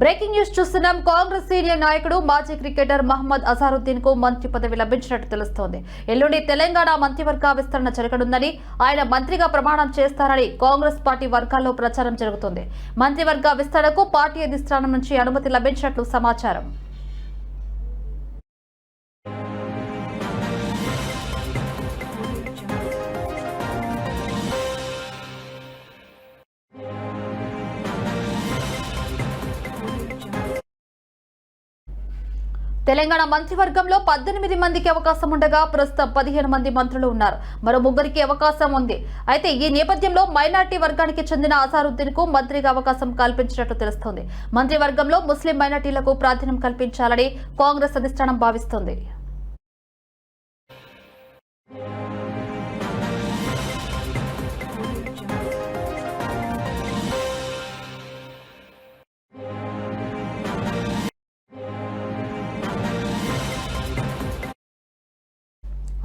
Breaking news చూస్తున్నాం. Congress senior నాయకుడు మాజీ క్రికెటర్ మహమ్మద్ అజారుద్దీన్కు మంత్రి పదవి లభించినట్టు తెలుస్తోంది. ఎల్లుండి తెలంగాణ మంత్రివర్గ విస్తరణ జరగనుందని ఆయన మంత్రిగా ప్రమాణం చేస్తారని కాంగ్రెస్ పార్టీ వర్గాల్లో ప్రచారం జరుగుతోంది. మంత్రివర్గ విస్తరణకు పార్టీ అధిష్టానం నుంచి అనుమతి లభించినట్లు సమాచారం. తెలంగాణ మంత్రివర్గంలో పద్దెనిమిది మందికి అవకాశం ఉండగా ప్రస్తుతం పదిహేను మంది మంత్రులు ఉన్నారు. మరో ముగ్గురికి అవకాశం ఉంది. అయితే ఈ నేపథ్యంలో మైనార్టీ వర్గానికి చెందిన అసారుద్దీన్కు మంత్రిగా అవకాశం కల్పించినట్లు తెలుస్తోంది. మంత్రివర్గంలో ముస్లిం మైనార్టీలకు ప్రాధాన్యం కల్పించాలని కాంగ్రెస్ అధిష్టానం భావిస్తోంది.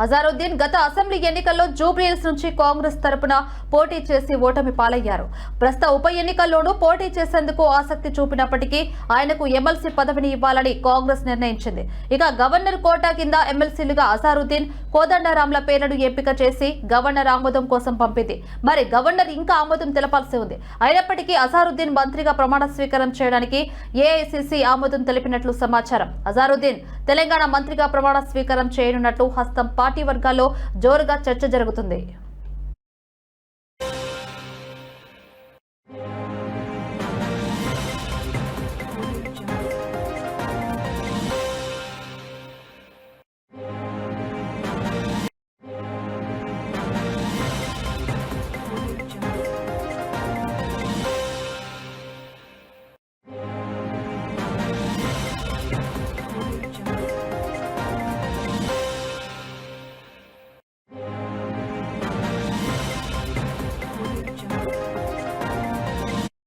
అజారుద్దీన్ గత అసెంబ్లీ ఎన్నికల్లో జూబ్లీహిల్స్ నుంచి కాంగ్రెస్ తరపున పోటీ చేసి ఓటమి పాలయ్యారు. ప్రస్తుత ఉప ఎన్నికల్లోనూ పోటీ చేసేందుకు ఆసక్తి చూపినప్పటికీ ఆయనకు ఎమ్మెల్సీ పదవిని ఇవ్వాలని కాంగ్రెస్ నిర్ణయించింది. ఇక గవర్నర్ కోటా కింద ఎమ్మెల్సీలుగా అజారుద్దీన్ కోదండరాంల పేర్లను ఎంపిక చేసి గవర్నర్ ఆమోదం కోసం పంపింది. మరి గవర్నర్ ఇంకా ఆమోదం తెలపాల్సి ఉంది. అయినప్పటికీ అజారుద్దీన్ మంత్రిగా ప్రమాణ స్వీకారం చేయడానికి ఏఐసిసి ఆమోదం తెలిపినట్లు సమాచారం. అజారుద్దీన్ తెలంగాణ మంత్రిగా ప్రమాణ స్వీకారం చేయనున్నట్లు హస్తం పార్టీ వర్గాల్లో జోరుగా చర్చ జరుగుతుంది.